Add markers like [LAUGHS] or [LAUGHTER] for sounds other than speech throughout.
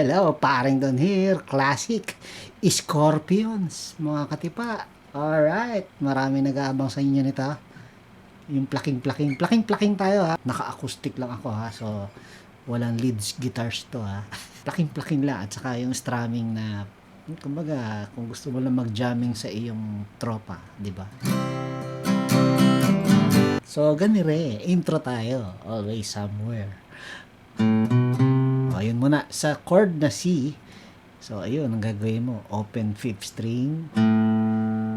Hello, paring Don here, classic, Scorpions, mga katipa. Alright, marami nag-aabang sa inyo nito. Yung plaking-plaking, plaking-plaking tayo ha. Naka-acoustic lang ako ha, so walang leads guitars to ha. [LAUGHS] Plaking-plaking lang at saka yung strumming na kumbaga kung gusto mo lang mag-jamming sa iyong tropa, di ba? So, ganire, intro tayo, always somewhere. Ayun muna. Sa chord na C, so, ayun, ang gagawin mo, open fifth string,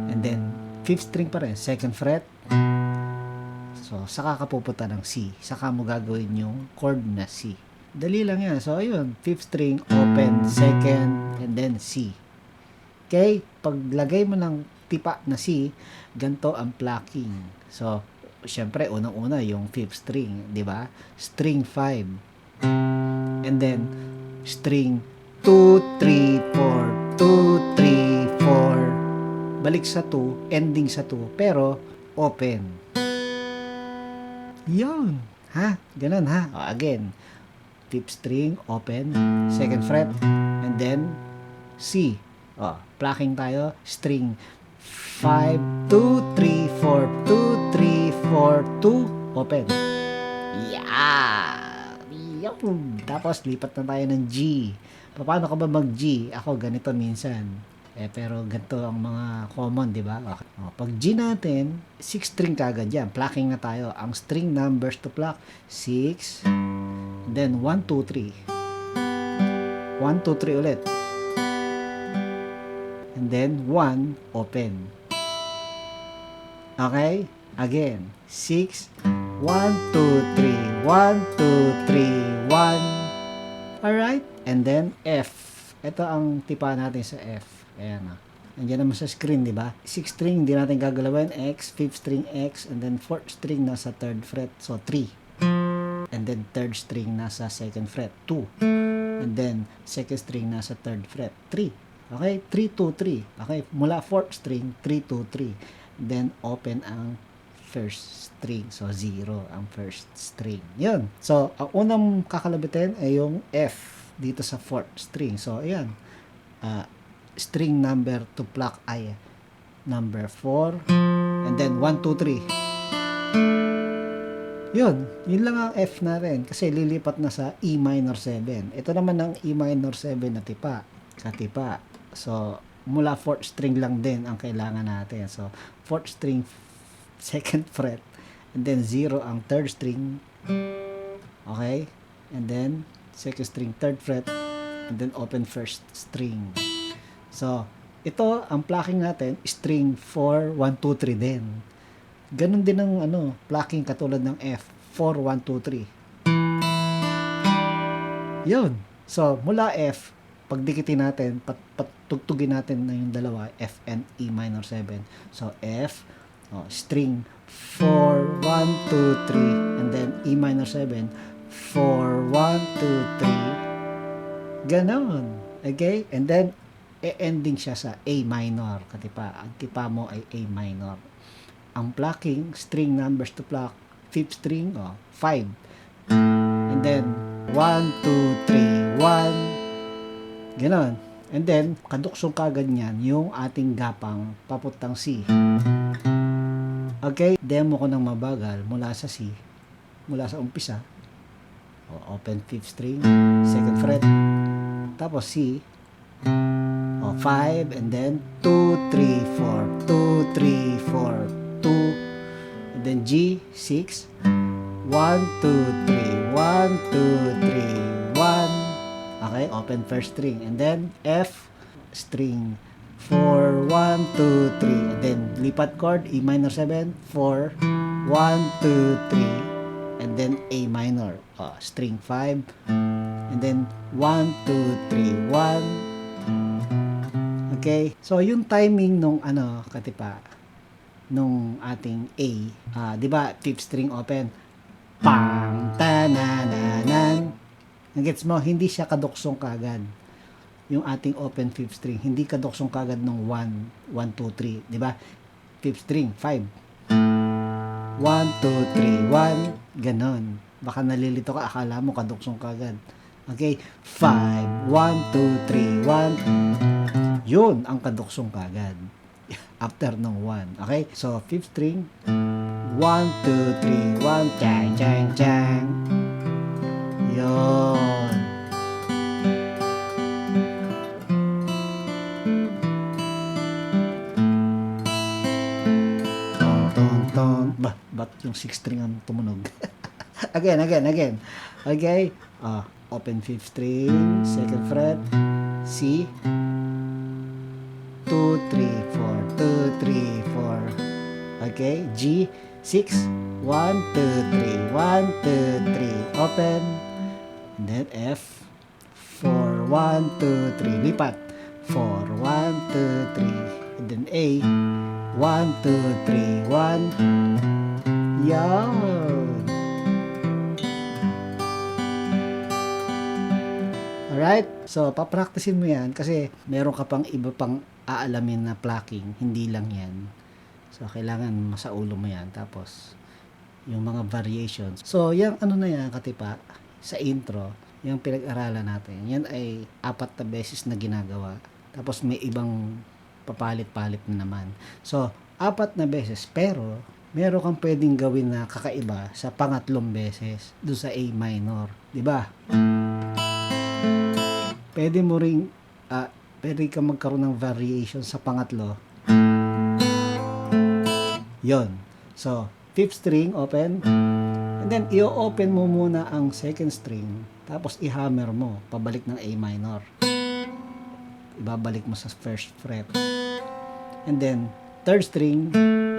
and then, fifth string pa rin, second fret, so, saka ka pupunta ng C. Saka mo gagawin yung chord na C. Dali lang yan. So, ayun, fifth string, open, second, and then C. Okay? Paglagay mo ng tipa na C, ganto ang plucking. So, syempre, unang-una, yung fifth string, di ba? String 5 and then string. 2, 3, 4, 2, 3, 4 balik sa 2, ending sa 2 pero open. Yun. Ha, ganun ha? O, again, fifth string open, second fret. And then C. O, plucking tayo, string. 5, 2, 3, 4 2, 3, 4, 2 open. Yeah yun. Tapos, lipat na tayo ng G. Paano ka ba mag-G? Ako, ganito minsan. Eh, pero ganito ang mga common, di ba? Okay. O, pag G natin, 6 string kagad yan. Plucking na tayo. Ang string numbers to pluck, 6, then 1, 2, 3. 1, 2, 3 ulit. And then, 1, open. Okay? Again, 6, 1, 2, 3, 1, 2, 3, 1. Alright? And then, F. Ito ang tipa natin sa F. Ayan na. Nandiyan naman sa screen, di ba? Sixth string, hindi natin gagalawin. X, fifth string, X, and then fourth string nasa third fret. So, 3. And then third string nasa second fret. 2. And then second string nasa third fret. 3. Okay? 3, 2, 3. Okay? Mula fourth string, 3, 2, 3. Then open ang first string. So, 0 ang first string. Yun. So, ang unang kakalabitin ay yung F dito sa fourth string. So, ayan. Uh, string number to pluck ay number 4. And then, 1, 2, 3. Yun. Yun lang ang F natin. Kasi lilipat na sa E minor 7. Ito naman ang E minor 7 na tipa. Katipa. So, mula fourth string lang din ang kailangan natin. So, fourth string, [LAUGHS] second fret, and then 0 ang third string. Okay? And then, second string, third fret, and then open first string. So, ito, ang plucking natin, string 4, 1, 2, 3 din. Ganon din ang ano, plucking katulad ng F, 4, 1, 2, 3. Yun. So, mula F, pagdikitin natin, pat, patugtugin natin na yung dalawa, F and E minor 7. So, F, oh, string 4, 1, 2, 3, and then E minor 7, 4, 1, 2, 3. Ganon. Okay? And then, e-ending siya sa A minor. Katipa, ang tipa mo ay A minor. Ang plucking, string numbers to pluck, fifth string, oh, 5. And then, 1, 2, 3, 1. Ganon. And then, kaduksong kagad niyan yung ating gapang papuntang C. Okay? Demo ko ng mabagal mula sa C, mula sa umpisa. O, open fifth string, second fret, tapos C, o, 5, and then 2, 3, 4, 2, 3, 4, 2, and then G, 6, 1, 2, 3, 1, 2, 3, 1, okay, open first string, and then F, string 4, 1, 2, 3. And then, lipat chord, E minor 7, 4, 1, 2, 3. And then, A minor, oh, string 5. And then, 1, 2, 3, 1. Okay? So, yung timing nung, ano, katipa, nung ating A, ah, di ba, fifth string open, pang, tanananan. Nagets mo, hindi siya kaduksong kagad yung ating open fifth string. Hindi kaduksong kagad ng 1, 1, 2, 3. Di ba? Fifth string, 5. 1, 2, 3, 1. Ganon. Baka nalilito ka, akala mo kaduksong kagad. Okay? 5, 1, 2, 3, 1. Yun ang kaduksong kagad. [LAUGHS] After ng 1. Okay? So, fifth string. 1, 2, 3, 1. Chang, chang, chang. Yun. Ba't yung sixth string ang tumunog? [LAUGHS] again, again, again. Okay? Ah, open fifth string, second fret, C. 2, 3, 4, 2, 3, 4. Okay? G, 6, 1, 2, 3, 1, 2, 3, open. And then F, 4, 1, 2, 3, lipat. 4, 1, 2, 3. And then A, 1, 2, 3, 1. Yan. Alright? So, papraktisin mo yan kasi meron ka pang iba pang aalamin na plucking. Hindi lang yan. So, kailangan sa ulo mo yan. Tapos, yung mga variations. So, yung ano na yan, katipa, sa intro, yung pinag-aralan natin, yan ay apat na beses na ginagawa. Tapos, may ibang papalit-palit na naman. So, apat na beses. Pero, meron kang pwedeng gawin na kakaiba sa pangatlong beses do sa A minor. 'Di ba? Pwede mo ring ah, pwede ka magkaroon ng variation sa pangatlo. Yon. So, fifth string open. And then i-open mo muna ang second string tapos i-hammer mo pabalik ng A minor. Ibabalik mo sa first fret. And then third string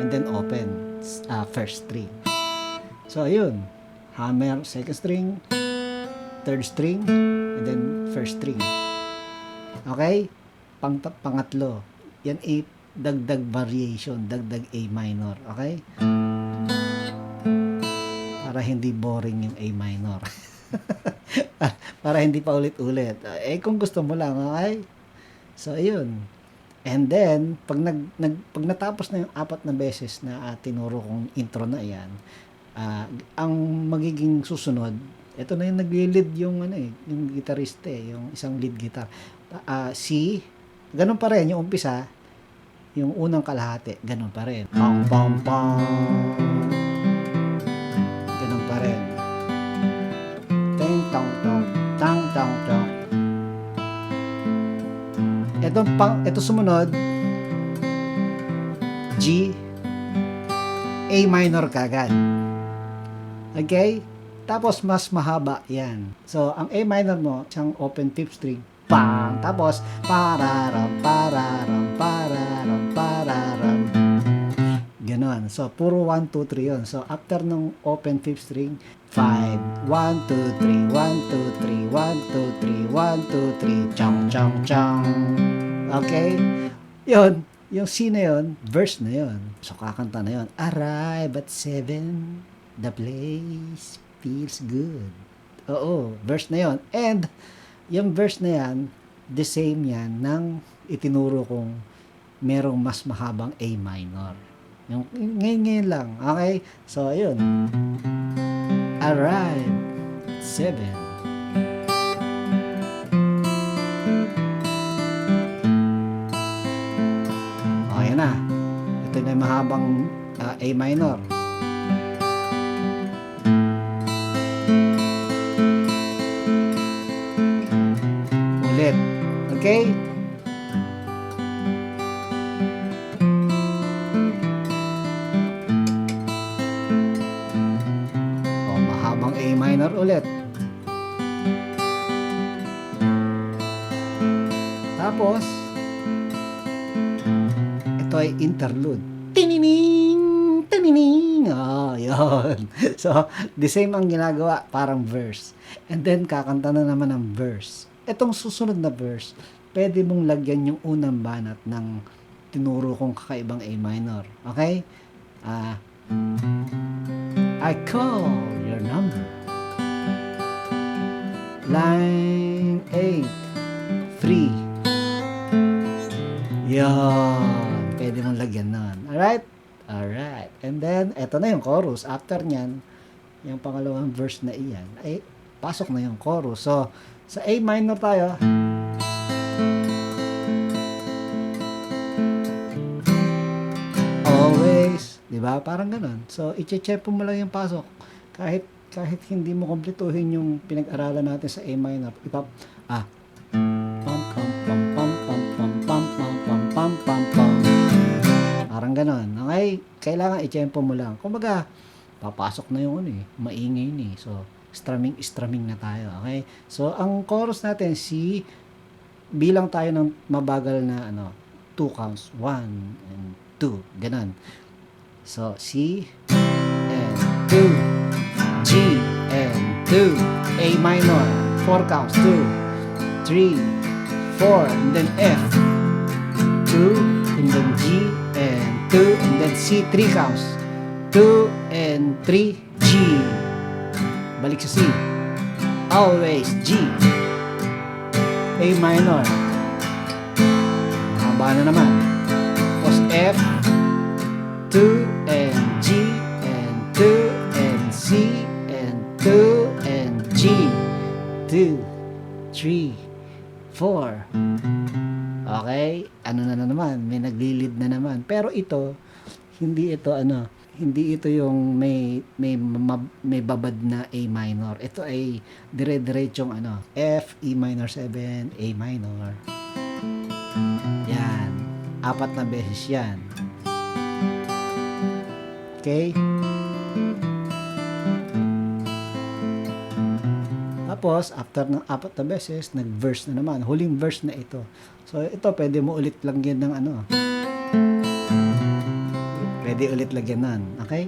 and then open uh, first string. So ayun, hammer second string, third string, and then first string. Okay? Pang pangatlo. Yan A dagdag variation, dagdag A minor. Okay? Para hindi boring yung A minor. [LAUGHS] Para hindi pa ulit-ulit. Eh kung gusto mo lang, okay? So ayun. And then, pag, nag, nag, pag natapos na yung apat na beses na uh, tinuro kong intro na yan, uh, ang magiging susunod, ito na yung nagli-lead yung, ano eh, yung gitarista eh, yung isang lead guitar. Uh, C, ganun pa rin, yung umpisa, yung unang kalahati, ganun pa rin. Pam, pam, pam. Ito, pang, ito sumunod, G, A minor kagad. Okay? Tapos, mas mahaba yan. So, ang A minor mo, siyang open fifth string, pang, tapos, pararam, pararam, pararam, pararam. Ganon. So, puro 1, 2, 3 yun. So, after nung open fifth string, 5, 1, 2, 3, 1, 2, 3, 1, 2, 3, 1, 2, 3, chong, chong, chong. Okay? Yun. Yung na yun, verse na yun. So, kakanta na yun. Arrive at 7, the place feels good. Oo, verse na yon And, yung verse na yan, the same yan ng itinuro kong merong mas mahabang A minor. Yung ngayon-ngayon lang. Okay? So, ayun. Arrive. 7. Mahabang uh, A minor. Ulit. Okay? O, mahabang A minor ulit. Tapos, ito ay interlude. Yun. [LAUGHS] So, the same ang ginagawa, parang verse. And then, kakanta na naman ng verse. Itong susunod na verse, pwede mong lagyan yung unang banat ng tinuro kong kakaibang A minor. Okay? Ah, I call your number. Line 8, 3. Yan. Pwede mong lagyan nun. Alright? Alright. And then, eto na yung chorus. After nyan, yung pangalawang verse na iyan, ay pasok na yung chorus. So, Sa A minor tayo. Always. Ba? Parang ganun. So, i-check mo lang yung pasok. Kahit kahit hindi mo kumpletuhin yung pinag-aralan natin sa A minor. Ipap, ah, ganon. Okay? Kailangan i-tempo mo lang. Kumbaga, papasok na yung ano eh. Maingay na eh. So, strumming, strumming na tayo. Okay? So, ang chorus natin, si bilang tayo ng mabagal na ano, two counts. One and two. Ganon. So, C and two. G and two. A minor. Four counts. Two, three, four, and then F. Two, and then G and two, and then C. Three counts. Two and three. G. Balik sa C. Always G. A minor. Haba na naman. Tapos F. 2 and G and 2 and C and 2 and G. 2, 3, 4. Ano na, na naman? May naglilid na naman. Pero ito, hindi ito ano, hindi ito yung may may may babad na A minor. Ito ay dire-diretsong ano, F, E minor 7, A minor. Yan. Apat na beses yan. Okay? Tapos, after ng apat na beses, nag-verse na naman. Huling verse na ito. So, ito, pwede mo ulit lagyan ng ano. Pwede ulit lagyan nun. Okay?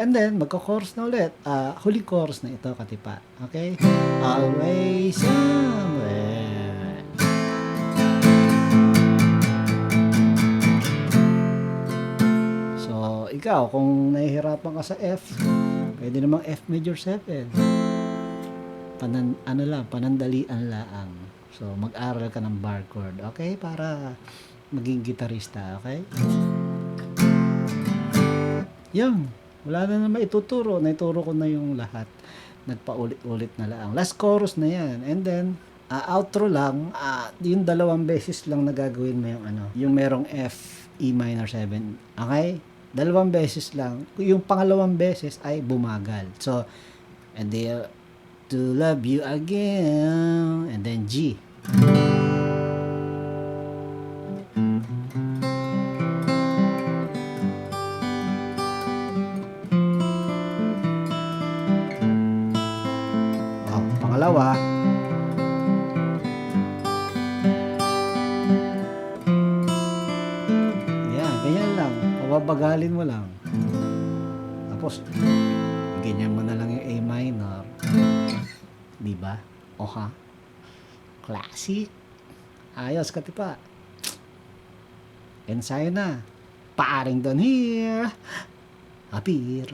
And then, magko-chorus na ulit. Ah, huling chorus na ito, katipa. Okay? Always somewhere. So, ikaw, kung nahihirapan ka sa F, pwede namang F major 7. Panan, ano lang, panandalian lang. So, mag-aral ka ng bar chord, okay? Para maging gitarista, okay? Yan. Wala na naman ituturo. Naituro ko na yung lahat. Nagpaulit-ulit na lang. Last chorus na yan. And then, ah, outro lang, ah, yung dalawang beses lang na gagawin mo yung ano, yung merong F, E minor 7. Okay? Dalawang beses lang. Yung pangalawang beses ay bumagal. So, and then, to love you again. And then G. Pababagalin mo lang. Tapos, ganyan mo na lang yung A minor. Di ba? O ha? Classic. Ayos, katipa. Ensayo na. Paring doon here. Apir.